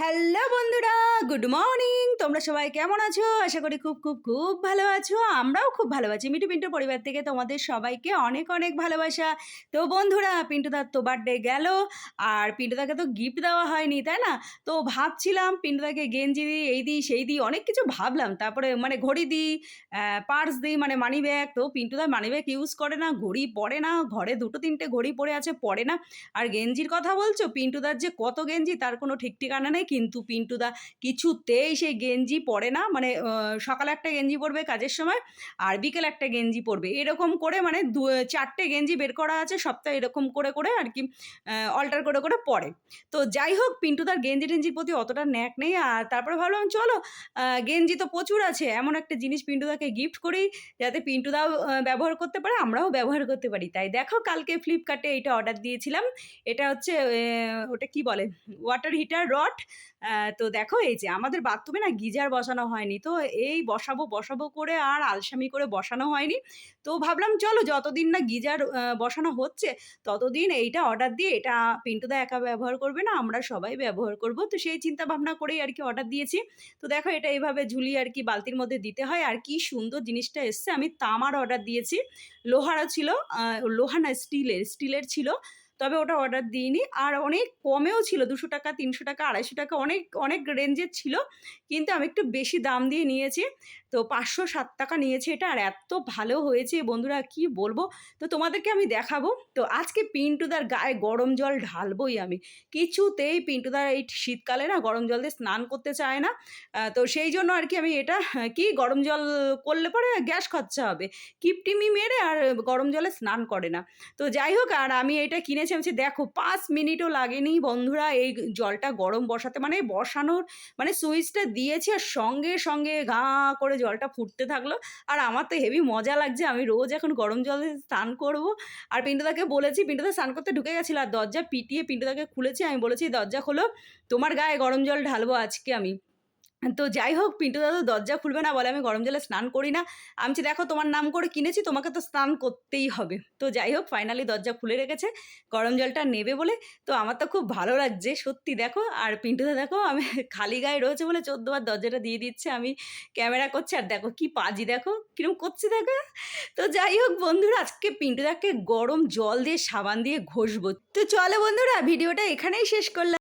Hello বন্ধুরা, good morning. তোমরা সবাই কেমন আছো? আশা করি খুব খুব খুব ভালো আছো। আমরাও খুব ভালো আছি। মিটু পিন্টু পরিবার থেকে তোমাদের সবাইকে অনেক অনেক ভালোবাসা। তো বন্ধুরা, পিন্টু পিন্টুদার তো বার্থডে গেল। আর পিন্টুদাকে তো গিফট দেওয়া হয়নি, তাই না? তো ভাবছিলাম পিন্টুদাকে গেঞ্জি দিই, এই দিই, সেই দিই, অনেক কিছু ভাবলাম। তারপরে মানে ঘড়ি দিই পার্স দিই মানে মানি ব্যাগ তো পিন্টুদা মানি ব্যাগ ইউজ করে না, ঘড়ি পরে না, ঘরে দুটো তিনটে ঘড়ি পরে আছে, পরে না। আর গেঞ্জির কথা বলছো? পিন্টুদার যে কত গেঞ্জি, তার কোনো ঠিক ঠিকানা নেই। কিন্তু পিন্টুদা কিছুতেই সেই গেঞ্জি পরে না মানে সকালে একটা গেঞ্জি পরবে কাজের সময় আর বিকেল একটা গেঞ্জি পরবে। এরকম করে মানে দু, চারটে গেঞ্জি বের করা আছে, সপ্তাহে এরকম করে করে আর কি অল্টার করে করে পরে। তো যাই হোক পিন্টুদার গেঞ্জি টেঞ্জির প্রতি অতটা ন্যাক নেই আর তারপরে ভাবলাম, চলো গেঞ্জি তো প্রচুর আছে, এমন একটা জিনিস পিন্টুদাকে গিফট করি যাতে পিন্টুদাও ব্যবহার করতে পারে, আমরাও ব্যবহার করতে পারি। তাই দেখো, কালকে ফ্লিপকার্টে এটা অর্ডার দিয়েছিলাম। এটা হচ্ছে ওটা কি বলে? ওয়াটার হিটার রড তো দেখো এই যে আমাদের বাথরুমে না গিজার বসানো হয়নি। তো এই বসাবো বসাবো করে আর আলসামি করে বসানো হয়নি। তো ভাবলাম চলো যতদিন না গিজার বসানো হচ্ছে, ততদিন এইটা অর্ডার দিয়ে এটা পিন্টুদা একা ব্যবহার করবে না, আমরা সবাই ব্যবহার করব। তো সেই চিন্তা ভাবনা করেই আর কি অর্ডার দিয়েছি। তো দেখো এটা এইভাবে ঝুলিয়ে আর কি বালতির মধ্যে দিতে হয়। আর কি সুন্দর জিনিসটা এসছে, আমি তামার অর্ডার দিয়েছি। লোহারও ছিল লোহা না স্টিলের স্টিলের ছিল। তবে ওটা অর্ডার দিইনি। আর অনেক কমেও ছিল, দুশো টাকা, তিনশো টাকা, আড়াইশো টাকা, অনেক অনেক রেঞ্জের ছিল। কিন্তু আমি একটু বেশি দাম দিয়ে নিয়েছি। তো পাঁচশো সাত টাকা নিয়েছে এটা, আর এত ভালো হয়েছে বন্ধুরা, কি বলব? তো তোমাদেরকে আমি দেখাবো। তো আজকে পিন্টুদার গায়ে গরম জল ঢালবোই আমি। কিছুতেই পিন্টুদার এই শীতকালে না গরম জল দিয়ে স্নান করতে চায় না। তো সেই জন্য আর কি আমি এটা, কি গরম জল করলে পরে গ্যাস খরচা হবে। কিপটিমি মেরে আর গরম জলে স্নান করে না। তো যাই হোক, আর আমি এটা কিনেছি আমি দেখো, পাঁচ মিনিটও লাগেনি বন্ধুরা, এই জলটা গরম বসাতে। মানে বসানোর মানে সুইচটা দিয়েছি আর সঙ্গে সঙ্গে ঘা করে জলটা ফুটতে থাকল। আর আমার তো হেভি মজা লাগছে, আমি রোজ এখন গরম জলে স্নান করব। আর পিন্টুদাকে বলেছি, পিন্টুদা স্নান করতে ঢুকে গেছিল আর দরজা পিটিয়ে পিন্টুদাকে খুলেছি। আমি বলেছি, দরজা খোলো, তোমার গায়ে গরম জল ঢালবো আজকে আমি। তো যাই হোক, পিন্টু দাদা দরজা খুলবে না বলে আমি গরম জলে স্নান করি না। আমি দেখো তোমার নাম করে কিনেছি, তোমাকে তো স্নান করতেই হবে। তো যাই হোক ফাইনালি দরজা খুলে রেখেছে, গরম জলটা নেবে বলে। তো আমার তো খুব ভালো লাগছে, সত্যি দেখো। আর পিন্টুদা দেখো, আমি খালি গায়ে রয়েছে বলে চোদ্দবার দরজাটা দিয়ে দিচ্ছে, আমি ক্যামেরা করছি। আর দেখো কি পাজি দেখো, কিরম করছে দেখো। তো যাই হোক বন্ধুরা, আজকে পিন্টুদাকে গরম জল দিয়ে সাবান দিয়ে ঘষবো। তো চলো বন্ধুরা, ভিডিওটা এখানেই শেষ করলাম।